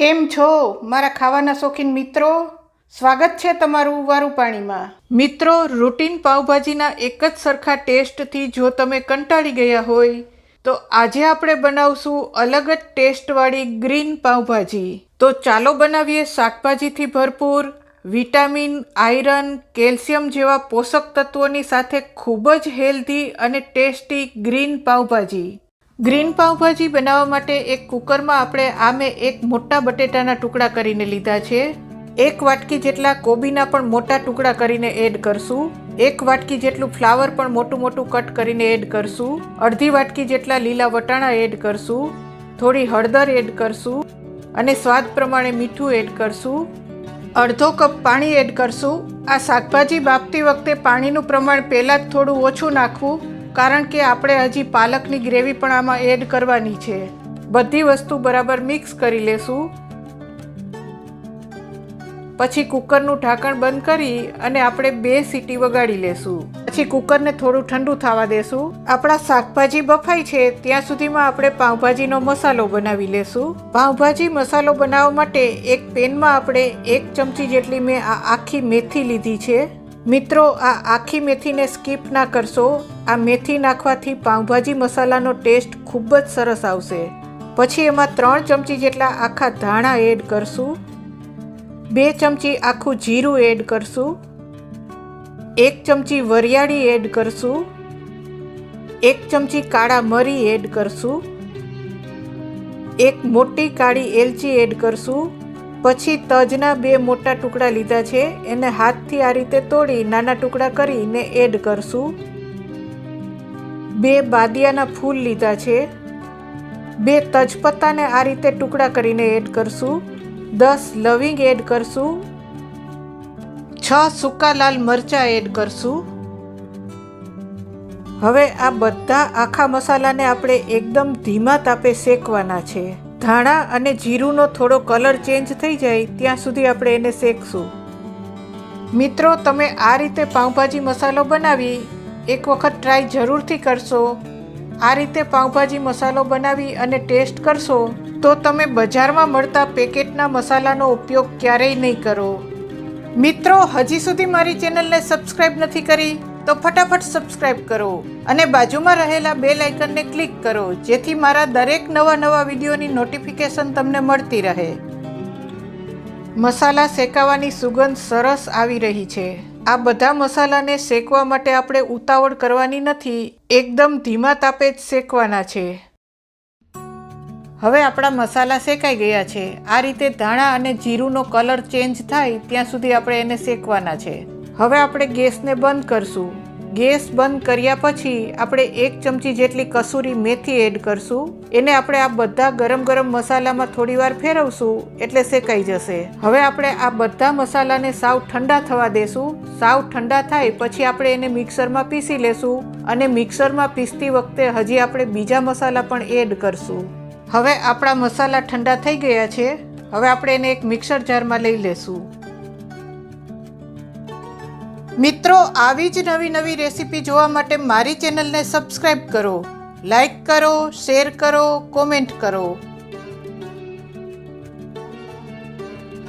કેમ છો, મારા ખાવાના શોખીન મિત્રો? સ્વાગત છે તમારું વારું પાણીમાં મિત્રો, રૂટીન પાવભાજીના એક જ સરખા ટેસ્ટથી જો તમે કંટાળી ગયા હોય, તો આજે આપણે બનાવશું અલગ જ ટેસ્ટવાળી ગ્રીન પાવભાજી તો ચાલો બનાવીએ શાકભાજીથી ભરપૂર વિટામિન, આયરન, કેલ્શિયમ જેવા પોષક તત્વોની સાથે ખૂબ જ હેલ્ધી અને tasty green pav bhaji green pav bhaji બનાવવા માટે એક કુકરમાં આપણે આ મેં એક મોટા બટેટાના ટુકડા કરીને લીધા છે. એક વાટકી જેટલા કોબીના પણ મોટા ટુકડા કરીને એડ કરશું. એક વાટકી જેટલું ફ્લાવર પણ મોટું મોટું કટ કરીને એડ કરશું. અડધી વાટકી જેટલા લીલા વટાણા એડ કરશું. થોડી હળદર એડ કરશું અને સ્વાદ પ્રમાણે મીઠું એડ કરશું. અડધો કપ પાણી એડ કરશું. આ શાકભાજી બાફતી વખતે પાણીનું પ્રમાણ પહેલાં જ થોડું ઓછું નાખવું. કારણ કે આપણે હજી પાલકની ગ્રેવી પણ આમાં એડ કરવાની છે. બધી વસ્તુ બરાબર મિક્સ કરી લેશું. પછી કુકરનું ઢાંકણ બંધ કરી અને આપણે બે સીટી વગાડી લેશું. પછી કુકરને થોડું ઠંડુ થવા દેશું. આપણા શાકભાજી બફાય છે, ત્યાં સુધીમાં આપણે પાઉંભાજીનો મસાલો બનાવી લેશું. પાઉંભાજી મસાલો બનાવવા માટે એક પેનમાં આપણે એક ચમચી જેટલી મેં આ આખી મેથી લીધી છે. મિત્રો, આ આખી મેથીને સ્કીપ ના કરશો. આ મેથી નાખવાથી પાઉંભાજી મસાલાનો ટેસ્ટ ખૂબ જ સરસ આવશે. પછી એમાં ત્રણ ચમચી જેટલા આખા ધાણા એડ કરશું. બે ચમચી આખું જીરું એડ કરશું. એક ચમચી વરિયાળી એડ કરશું. એક ચમચી કાળા મરી એડ કરશું. એક મોટી કાળી એલચી એડ કરશું. પછી તજના બે મોટા ટુકડા લીધા છે. એને હાથથી આ રીતે તોડી નાના ટુકડા કરીને એડ કરશું. બે બાદિયાના ફૂલ લીધા છે. બે તજપત્તાને આ રીતે ટુકડા કરીને એડ કરશું. દસ લવિંગ એડ કરશું. છ સૂકા લાલ મરચાં એડ કરશું. હવે આ બધા આખા મસાલાને આપણે એકદમ ધીમા તાપે શેકવાના છે. ધાણા અને જીરુંનો થોડો કલર ચેન્જ થઈ જાય, ત્યાં સુધી આપણે એને શેકશું. મિત્રો, તમે આ રીતે પાઉંભાજી મસાલો બનાવી એક વખત ટ્રાય જરૂરથી કરશો. આ રીતે પાઉંભાજી મસાલો બનાવી અને ટેસ્ટ કરશો, તો તમે બજારમાં મળતા પેકેટના મસાલાનો ઉપયોગ ક્યારેય નહીં કરો. મિત્રો, હજી સુધી મારી ચેનલને સબસ્ક્રાઈબ નથી કરી? તો ફટાફટ સબસ્ક્રાઇબ કરો અને બાજુમાં રહેલા બે લાઇકનને ક્લિક કરો, જેથી મારા દરેક નવા નવા વિડીયોની નોટિફિકેશન તમને મળતી રહે. મસાલા શેકાવાની સુગંધ સરસ આવી રહી છે. આ બધા મસાલાને શેકવા માટે આપણે ઉતાવળ કરવાની નથી, એકદમ ધીમા તાપે જ શેકવાના છે. હવે આપણા મસાલા શેકાઈ ગયા છે. આ રીતે ધાણા અને જીરુંનો કલર ચેન્જ થાય, ત્યાં સુધી આપણે એને શેકવાના છે. હવે આપણે ગેસને બંધ કરશું. ગેસ બંધ કર્યા પછી આપણે એક ચમચી જેટલી કસૂરી મેથી એડ કરશું. એને આપણે આ બધા ગરમ ગરમ મસાલામાં થોડીવાર ફેરવશું એટલે શેકાઈ જશે. હવે આપણે આ બધા મસાલાને સાવ ઠંડા થવા દેશું. સાવ ઠંડા થાય પછી આપણે એને મિક્સરમાં પીસી લેશું અને મિક્સરમાં પીસતી વખતે હજી આપણે બીજા મસાલા પણ એડ કરશું. હવે આપણા મસાલા ઠંડા થઈ ગયા છે. હવે આપણે એને એક મિક્સર જારમાં લઈ લેશું. મિત્રો, આવી જ નવી નવી રેસીપી જોવા માટે મારી ચેનલને સબસ્ક્રાઈબ કરો લાઈક કરો, શેર કરો, કોમેન્ટ કરો.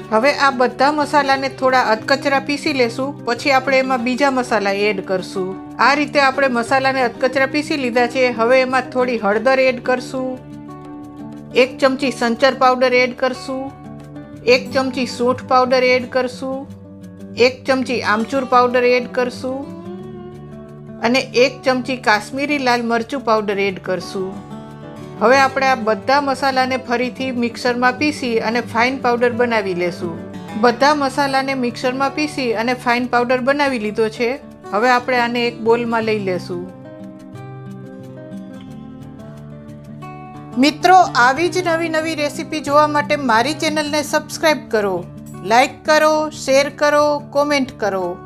હવે આ બધા મસાલાને થોડા અધકચરા પીસી લેશું, પછી આપણે એમાં બીજા મસાલા એડ કરશું. આ રીતે આપણે મસાલાને અધકચરા પીસી લીધા છે, હવે એમાં થોડી હળદર એડ કરશું. એક ચમચી સંચર પાવડર એડ કરશું. એક ચમચી સૂંઠ પાવડર એડ કરશું. એક ચમચી આમચૂર પાવડર એડ કરશું અને એક ચમચી કાશ્મીરી લાલ મરચું પાવડર એડ કરશું. હવે આપણે આ બધા મસાલાને ફરીથી મિક્સરમાં પીસી અને ફાઇન પાવડર બનાવી લેશું. બધા મસાલાને મિક્સરમાં પીસી અને ફાઇન પાવડર બનાવી લીધો છે. હવે આપણે આને એક બોલમાં લઈ લેશું. મિત્રો, આવી જ નવી નવી રેસીપી જોવા માટે મારી ચેનલને સબસ્ક્રાઇબ કરો. લાઈક કરો, શેર કરો, કોમેન્ટ કરો.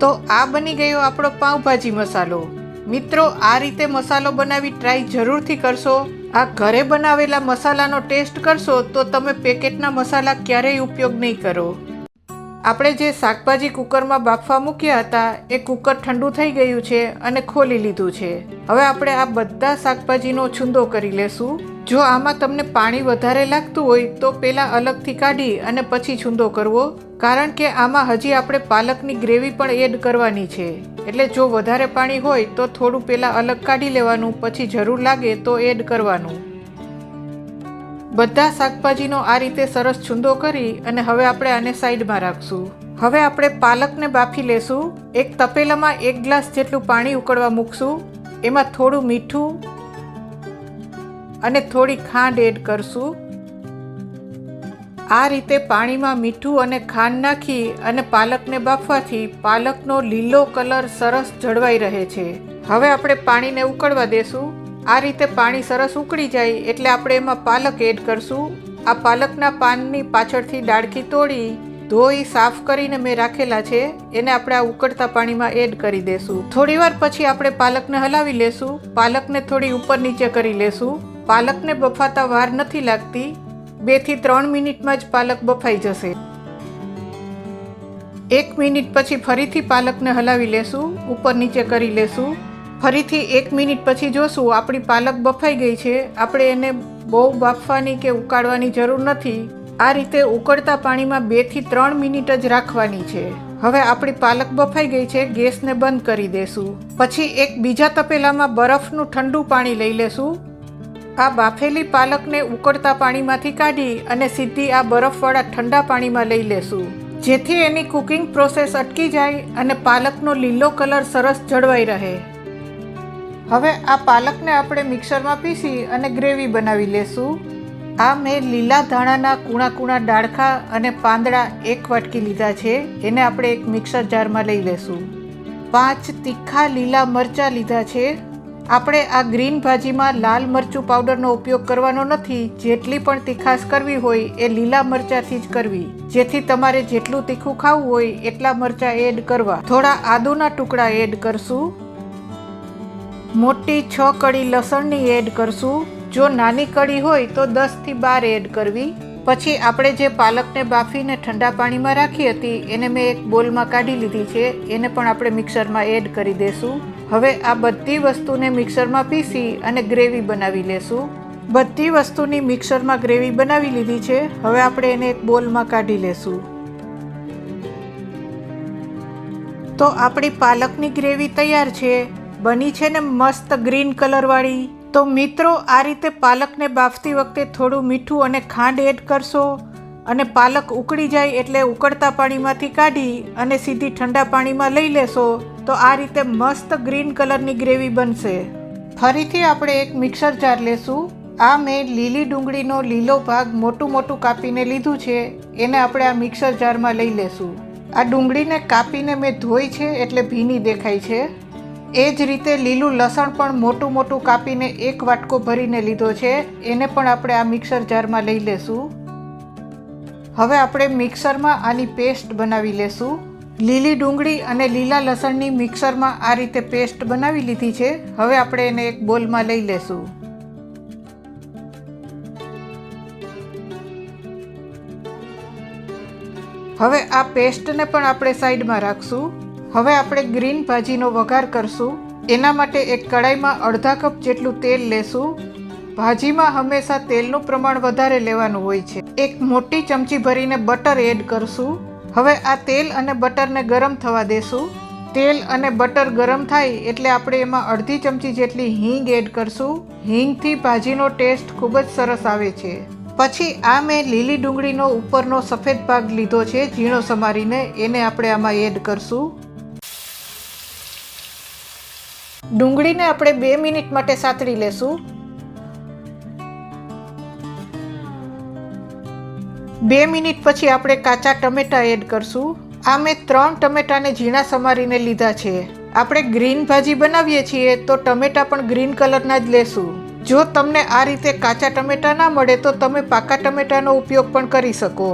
તો આ બની ગયો આપણો પાઉંભાજી મસાલો. મિત્રો, આ રીતે મસાલો બનાવી ટ્રાય જરૂરથી કરશો. આ ઘરે બનાવેલા મસાલાનો ટેસ્ટ કરશો તો તમે પેકેટના મસાલા ક્યારેય ઉપયોગ નહીં કરો. આપણે જે શાકભાજી કુકરમાં બાફવા મૂક્યા હતા, એ કુકર ઠંડુ થઈ ગયું છે અને ખોલી લીધું છે. હવે આપણે આ બધા શાકભાજીનો છૂંદો કરી લેશું. જો આમાં તમને પાણી વધારે લાગતું હોય, તો પહેલાં અલગથી કાઢી અને પછી છૂંદો કરવો. કારણ કે આમાં હજી આપણે પાલકની ગ્રેવી પણ એડ કરવાની છે. એટલે જો વધારે પાણી હોય, તો થોડું પહેલાં અલગ કાઢી લેવાનું, પછી જરૂર લાગે તો એડ કરવાનું. બધા શાકભાજીનો આ રીતે સરસ છૂંદો કરી અને હવે આપણે આને સાઈડમાં રાખશું. હવે આપણે પાલકને બાફી લેશું. એક તપેલામાં એક ગ્લાસ જેટલું પાણી ઉકળવા મૂકશું. એમાં થોડું મીઠું અને થોડી ખાંડ એડ કરશું. આ રીતે પાણીમાં મીઠું અને ખાંડ નાખી અને પાલકને બાફવાથી પાલકનો લીલો કલર સરસ જળવાઈ રહે છે. હવે આપણે પાણીને ઉકળવા દેશું. આ રીતે પાણી સરસ ઉકળી જાય એટલે આપણે એમાં પાલક એડ કરશું. આ પાલકના પાનની પાછળથી ડાળખી તોડી ધોઈ સાફ કરીને મેં રાખેલા છે. એને આપણે આ ઉકળતા પાણીમાં એડ કરી દેશું. થોડીવાર પછી આપણે પાલકને હલાવી લેશું. પાલકને થોડી ઉપર નીચે કરી લેશું. પાલકને બફાતા વાર નથી લાગતી. બેથી ત્રણ મિનિટમાં જ પાલક બફાઈ જશે. એક મિનિટ પછી ફરીથી પાલકને હલાવી લેશું. ઉપર નીચે કરી લેશું. ફરીથી એક મિનિટ પછી જોશું, આપણી પાલક બફાઈ ગઈ છે. આપણે એને બહુ બાફવાની કે ઉકાળવાની જરૂર નથી. આ રીતે ઉકળતા પાણીમાં બેથી ત્રણ મિનિટ જ રાખવાની છે. હવે આપણી પાલક બફાઈ ગઈ છે, ગેસને બંધ કરી દેશું. પછી એક બીજા તપેલામાં બરફનું ઠંડુ પાણી લઈ લેશું. આ બાફેલી પાલકને ઉકળતા પાણીમાંથી કાઢી અને સીધી આ બરફવાળા ઠંડા પાણીમાં લઈ લેશું. જેથી એની કુકિંગ પ્રોસેસ અટકી જાય અને પાલકનો લીલો કલર સરસ જળવાઈ રહે. હવે આ પાલકને આપણે મિક્સરમાં પીસી અને ગ્રેવી બનાવી લેશું. આ મેં લીલા ધાણાના કૂણા કૂણા ડાળખા અને પાંદડા એક વાટકી લીધા છે. એને આપણે એક મિક્સર જારમાં લઈ લેશું. પાંચ તીખા લીલા મરચાં લીધા છે. આપણે આ ગ્રીન ભાજીમાં લાલ મરચું પાવડરનો ઉપયોગ કરવાનો નથી. જેટલી પણ તીખાશ કરવી હોય એ લીલા મરચાંથી જ કરવી. જેથી તમારે જેટલું તીખું ખાવું હોય એટલા મરચાં એડ કરવા. થોડા આદુના ટુકડા એડ કરશું. મોટી છ કળી લસણની એડ કરશું. જો નાની કળી હોય તો દસથી બાર એડ કરવી. પછી આપણે જે પાલકને બાફીને ઠંડા પાણીમાં રાખી હતી, એને મેં એક બોલમાં કાઢી લીધી છે. એને પણ આપણે મિક્સરમાં એડ કરી દેશું. હવે આ બધી વસ્તુને મિક્સરમાં પીસી અને ગ્રેવી બનાવી લેશું. બધી વસ્તુની મિક્સરમાં ગ્રેવી બનાવી લીધી છે. હવે આપણે એને એક બોલમાં કાઢી લેશું. તો આપણી પાલકની ગ્રેવી તૈયાર છે. બની છે ને મસ્ત ગ્રીન કલરવાળી. તો મિત્રો, આ રીતે પાલકને બાફતી વખતે થોડું મીઠું અને ખાંડ એડ કરશો અને પાલક ઉકળી જાય એટલે ઉકળતા પાણીમાંથી કાઢી અને સીધી ઠંડા પાણીમાં લઈ લેશો તો આ રીતે મસ્ત ગ્રીન કલરની ગ્રેવી બનશે. ફરીથી આપણે એક મિક્સર જાર લેશું. આ મેં લીલી ડુંગળીનો લીલો ભાગ મોટું મોટું કાપીને લીધું છે. એને આપણે આ મિક્સર જારમાં લઈ લેશું. આ ડુંગળીને કાપીને મેં ધોઈ છે એટલે ભીની દેખાય છે. એ જ રીતે લીલું લસણ પણ મોટું મોટું કાપીને એક વાટકો ભરીને લીધો છે. એને પણ આપણે આ મિક્સર જારમાં લઈ લેશું. હવે આપણે મિક્સરમાં આની પેસ્ટ બનાવી લેશું. લીલી ડુંગળી અને લીલા લસણની મિક્સરમાં આ રીતે પેસ્ટ બનાવી લીધી છે. હવે આપણે એને એક બોલમાં લઈ લેશું. હવે આ પેસ્ટને પણ આપણે સાઈડમાં રાખશું. હવે આપણે ગ્રીન ભાજીનો વઘાર કરશું. એના માટે એક કડાઈમાં અડધા કપ જેટલું તેલ લેશું. ભાજીમાં હંમેશા તેલનું પ્રમાણ વધારે લેવાનું હોય છે. એક મોટી ચમચી ભરીને બટર એડ કરશું. હવે આ તેલ અને બટરને ગરમ થવા દેશું. તેલ અને બટર ગરમ થાય એટલે આપણે એમાં અડધી ચમચી જેટલી હિંગ એડ કરશું. હિંગથી ભાજીનો ટેસ્ટ ખૂબ જ સરસ આવે છે. પછી આ મેં લીલી ડુંગળીનો ઉપરનો સફેદ ભાગ લીધો છે, ઝીણો સમારીને. એને આપણે આમાં એડ કરશું. ડુંગળીને આપણે બે મિનિટ માટે સાતળી લેશું. બે મિનિટ પછી આપણે કાચા ટમેટા એડ કરશું. આ મેં ત્રણ ટમેટાને ઝીણા સમારીને લીધા છે. આપણે ગ્રીન ભાજી બનાવીએ છીએ તો ટમેટા પણ ગ્રીન કલરના જ લેશું. જો તમને આ રીતે કાચા ટમેટા ના મળે તો તમે પાકા ટમેટાનો ઉપયોગ પણ કરી શકો.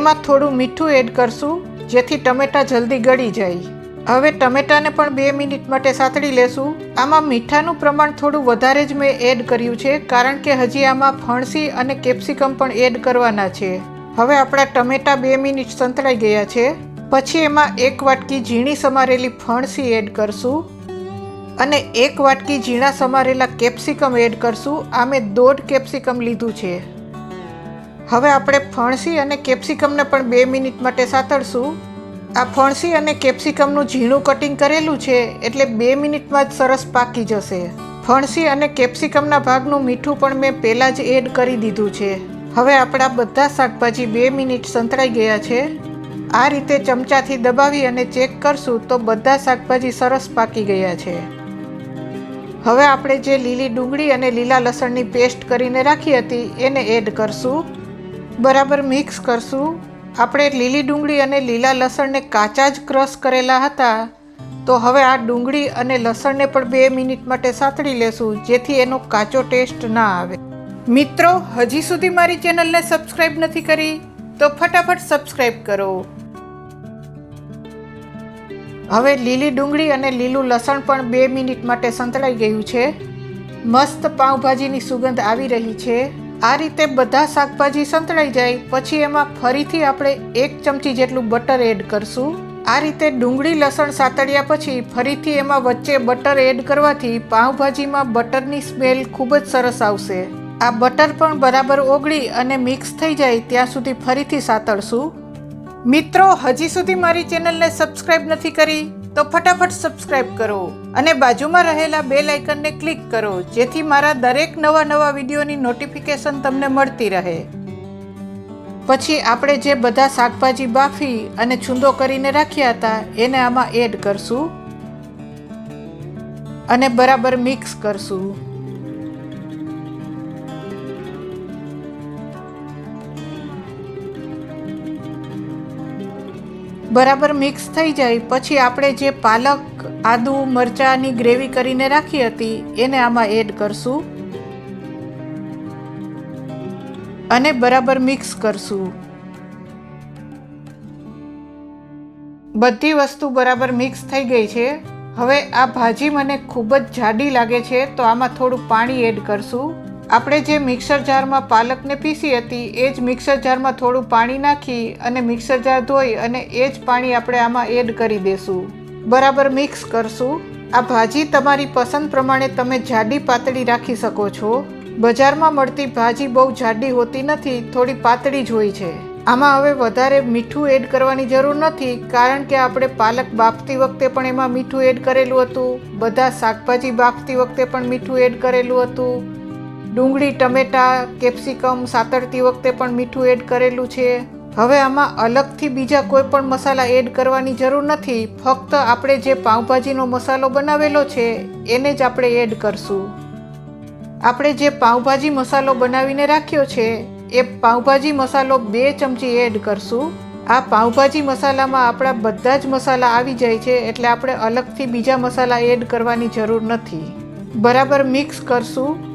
એમાં થોડું મીઠું એડ કરશું જેથી ટમેટા જલ્દી ગળી જાય. હવે ટમેટાને પણ બે મિનિટ માટે સાતળી લેશું. આમાં મીઠાનું પ્રમાણ થોડું વધારે જ મેં એડ કર્યું છે, કારણ કે હજી આમાં ફણસી અને કેપ્સિકમ પણ એડ કરવાના છે. હવે આપણા ટમેટા બે મિનિટ સંતળાઈ ગયા છે. પછી એમાં એક વાટકી ઝીણી સમારેલી ફણસી એડ કરશું અને એક વાટકી ઝીણા સમારેલા કેપ્સિકમ એડ કરશું. આ મેં દોઢ કેપ્સિકમ લીધું છે. હવે આપણે ફણસી અને કેપ્સિકમને પણ બે મિનિટ માટે સાતળશું આ ફણસી અને કેપ્સિકમનું ઝીણું કટિંગ કરેલું છે એટલે બે મિનિટમાં જ સરસ પાકી જશે. ફણસી અને કેપ્સિકમના ભાગનું મીઠું પણ મેં પહેલાં જ એડ કરી દીધું છે. હવે આપણા બધા શાકભાજી બે મિનિટ સંતળાઈ ગયા છે. આ રીતે ચમચાથી દબાવી અને ચેક કરશું તો બધા શાકભાજી સરસ પાકી ગયા છે. હવે આપણે જે લીલી ડુંગળી અને લીલા લસણની પેસ્ટ કરીને રાખી હતી એને એડ કરશું. બરાબર મિક્સ કરશું. આપણે લીલી ડુંગળી અને લીલા લસણને કાચા જ ક્રશ કરેલા હતા, તો હવે આ ડુંગળી અને લસણને પણ બે મિનિટ માટે સાતળી લેશું, જેથી એનો કાચો ટેસ્ટ ના આવે. મિત્રો, હજી સુધી મારી ચેનલને સબસ્ક્રાઈબ નથી કરી, તો ફટાફટ સબસ્ક્રાઈબ કરો. હવે લીલી ડુંગળી અને લીલું લસણ પણ બે મિનિટ માટે સંતળાઈ ગયું છે. મસ્ત પાઉંભાજીની સુગંધ આવી રહી છે. આ રીતે બધા શાકભાજી સંતળાઈ જાય, પછી એમાં ફરીથી આપણે એક ચમચી જેટલું બટર એડ કરશું. આ રીતે ડુંગળી, લસણ સાતળ્યા પછી ફરીથી એમાં વચ્ચે બટર એડ કરવાથી પાઉંભાજીમાં બટરની સ્મેલ ખૂબ જ સરસ આવશે. આ બટર પણ બરાબર ઓગળી અને મિક્સ થઈ જાય ત્યાં સુધી ફરીથી સાતળશું મિત્રો, હજી સુધી મારી ચેનલને સબસ્ક્રાઈબ નથી કરી? તો ફટાફટ સબસ્ક્રાઇબ કરો અને બાજુમાં રહેલા બેલ આઇકનને ક્લિક કરો, જેથી મારા દરેક નવા નવા વિડીયોની નોટિફિકેશન તમને મળતી રહે. પછી આપણે જે બધા શાકભાજી બાફી અને છૂંદો કરીને રાખ્યા હતા, એને આમાં એડ કરશું અને બરાબર મિક્સ કરશું. બરાબર મિક્સ થઈ જાય. પછી આપણે જે પાલક, આદુ, મરચાંની ગ્રેવી કરીને રાખી હતી, એને આમાં એડ કરશું. અને બરાબર મિક્સ કરશું. બધી વસ્તુ બરાબર મિક્સ થઈ ગઈ છે. હવે આ ભાજી મને ખૂબ જ જાડી લાગે છે, તો આમાં થોડું પાણી એડ કરશું. આપણે જે મિક્સર જારમાં પાલકને પીસી હતી, એ જ મિક્સર જારમાં થોડું પાણી નાખી અને મિક્સર જાર ધોઈ અને એ જ પાણી આપણે આમાં એડ કરી દેશું. બરાબર મિક્સ કરશું. આ ભાજી તમારી પસંદ પ્રમાણે તમે જાડી પાતળી રાખી શકો છો. બજારમાં મળતી ભાજી બહુ જાડી હોતી નથી, થોડી પાતળી જ હોય છે. આમાં હવે વધારે મીઠું એડ કરવાની જરૂર નથી, કારણ કે આપણે પાલક બાફતી વખતે પણ એમાં મીઠું એડ કરેલું હતું. બધા શાકભાજી બાફતી વખતે પણ મીઠું એડ કરેલું હતું. ડુંગળી, ટમેટા, કેપ્સિકમ સાતરતી વખતે પણ મીઠું એડ કરેલું છે. હવે આમાં અલગથી બીજા કોઈ પણ મસાલા એડ કરવાની જરૂર નથી. ફક્ત આપણે જે પાઉંભાજીનો મસાલો બનાવેલો છે, એને જ આપણે એડ કરશું. આપણે જે પાઉંભાજી મસાલો બનાવીને રાખ્યો છે, એ પાઉંભાજી મસાલો બે ચમચી એડ કરશું. આ પાઉંભાજી મસાલામાં આપણા બધા જ મસાલા આવી જાય છે, એટલે આપણે અલગથી બીજા મસાલા એડ કરવાની જરૂર નથી. બરાબર મિક્સ કરશું.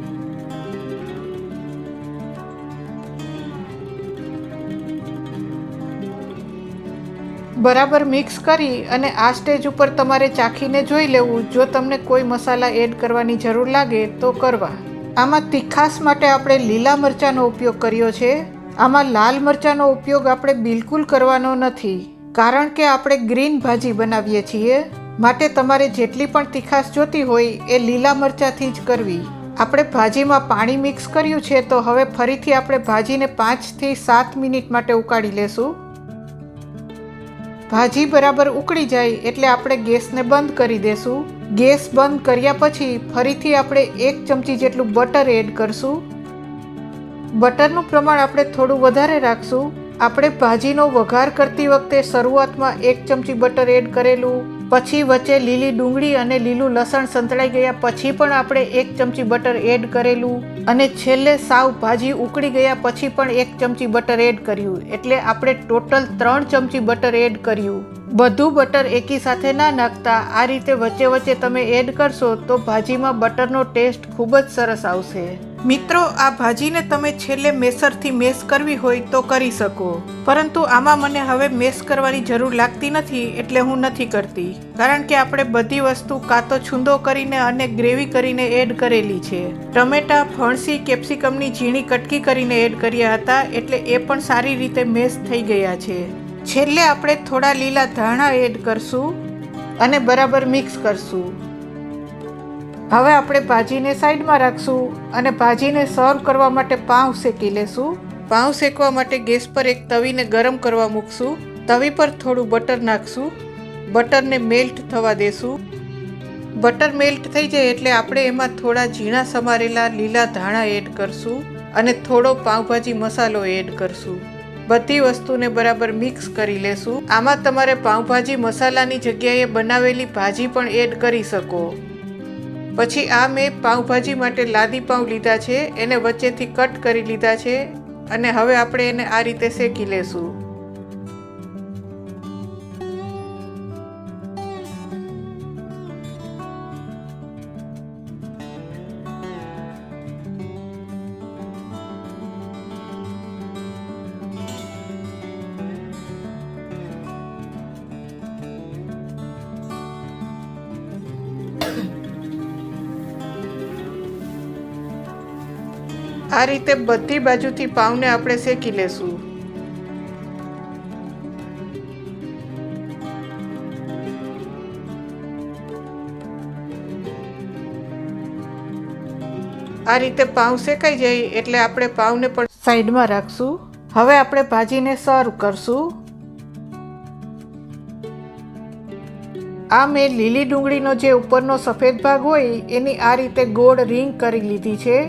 બરાબર મિક્સ કરી અને આ સ્ટેજ ઉપર તમારે ચાખીને જોઈ લેવું. જો તમને કોઈ મસાલા એડ કરવાની જરૂર લાગે તો કરવા. આમાં તીખાસ માટે આપણે લીલા મરચાંનો ઉપયોગ કર્યો છે. આમાં લાલ મરચાંનો ઉપયોગ આપણે બિલકુલ કરવાનો નથી. કારણ કે આપણે ગ્રીન ભાજી બનાવીએ છીએ. માટે તમારે જેટલી પણ તીખાસ જોતી હોય એ લીલા મરચાંથી જ કરવી. આપણે ભાજીમાં પાણી મિક્સ કર્યું છે તો હવે ફરીથી આપણે ભાજીને પાંચથી સાત મિનિટ માટે ઉકાળી લેશું. ભાજી બરાબર ઉકળી જાય એટલે આપણે ગેસને બંધ કરી દેશું. ગેસ બંધ કર્યા પછી ફરીથી આપણે એક ચમચી જેટલું બટર એડ કરશું. બટરનું પ્રમાણ આપણે થોડું વધારે રાખશું. આપણે ભાજીનો વઘાર કરતી વખતે શરૂઆતમાં એક ચમચી બટર એડ કરેલું. પછી વચ્ચે લીલી ડુંગળી અને લીલું લસણ સંતળાઈ ગયા પછી પણ આપણે એક ચમચી બટર એડ કરેલું. અને છેલ્લે સાવ ભાજી ઉકળી ગયા પછી પણ એક ચમચી બટર એડ કર્યું. એટલે આપણે ટોટલ ત્રણ ચમચી બટર એડ કર્યું. બધું બટર એકી સાથે ના નાખતા, આ રીતે વચ્ચે વચ્ચે તમે એડ કરશો તો ભાજીમાં બટરનો ટેસ્ટ ખૂબ જ સરસ આવશે. મિત્રો, આ ભાજીને તમે છેલ્લે મેસરથી મેસ કરવી હોય તો કરી શકો. પરંતુ આમાં મને હવે મેસ કરવાની જરૂર લાગતી નથી એટલે હું નથી કરતી. કારણ કે આપણે બધી વસ્તુ કાં તો છૂંદો કરીને અને ગ્રેવી કરીને એડ કરેલી છે. ટમેટા, ફણસી, કેપ્સિકમની ઝીણી કટકી કરીને એડ કર્યા હતા એટલે એ પણ સારી રીતે મેસ થઈ ગયા છે. છેલ્લે આપણે થોડા લીલા ધાણા એડ કરશું અને બરાબર મિક્સ કરશું. હવે આપણે ભાજીને સાઈડમાં રાખશું અને ભાજીને સર્વ કરવા માટે પાઉં શેકી લેશું. પાઉં શેકવા માટે ગેસ પર એક તવીને ગરમ કરવા મૂકશું. તવી પર થોડું બટર નાખશું. બટરને મેલ્ટ થવા દેશું. બટર મેલ્ટ થઈ જાય એટલે આપણે એમાં થોડા ઝીણા સમારેલા લીલા ધાણા એડ કરશું અને થોડો પાઉંભાજી મસાલો એડ કરશું. બધી વસ્તુને બરાબર મિક્સ કરી લેશું. આમાં તમારે પાઉંભાજી મસાલાની જગ્યાએ બનાવેલી ભાજી પણ એડ કરી શકો. પછી આ મેં પાઉંભાજી માટે લાદી પાઉં લીધા છે, એને વચ્ચેથી કટ કરી લીધા છે, અને હવે આપણે એને આ રીતે શેકી લેશું. આ રીતે બધી બાજુથી પાઉને આપણે શેકી લેશું. આ રીતે પાઉં શેકાઈ જાય એટલે આપણે પાઉને પણ સાઈડમાં રાખશું. હવે આપણે ભાજીને સર્વ કરશું. આ મેં લીલી ડુંગળીનો જે ઉપરનો સફેદ ભાગ હોય એની આ રીતે ગોળ રિંગ કરી લીધી છે.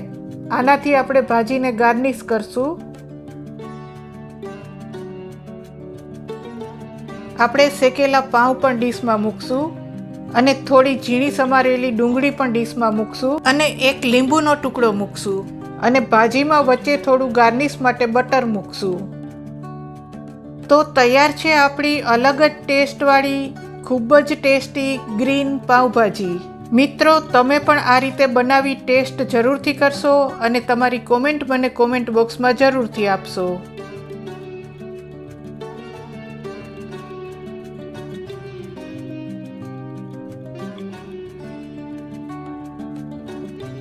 આનાથી આપણે ભાજીને ગાર્નિશ કરશું. આપણે શેકેલા પાઉં પણ ડીશમાં મૂકશું અને થોડી ઝીણી સમારેલી ડુંગળી પણ ડીશમાં મૂકશું અને એક લીંબુનો ટુકડો મૂકશું અને ભાજીમાં વચ્ચે થોડું ગાર્નિશ માટે બટર મૂકશું. તો તૈયાર છે આપણી અલગ જ ટેસ્ટવાળી, ખૂબ જ ટેસ્ટી ગ્રીન પાઉંભાજી. મિત્રો, તમે પણ આ રીતે બનાવી ટેસ્ટ જરૂરથી કરશો અને તમારી કોમેન્ટ મને કોમેન્ટ બોક્સમાં જરૂરથી આપશો.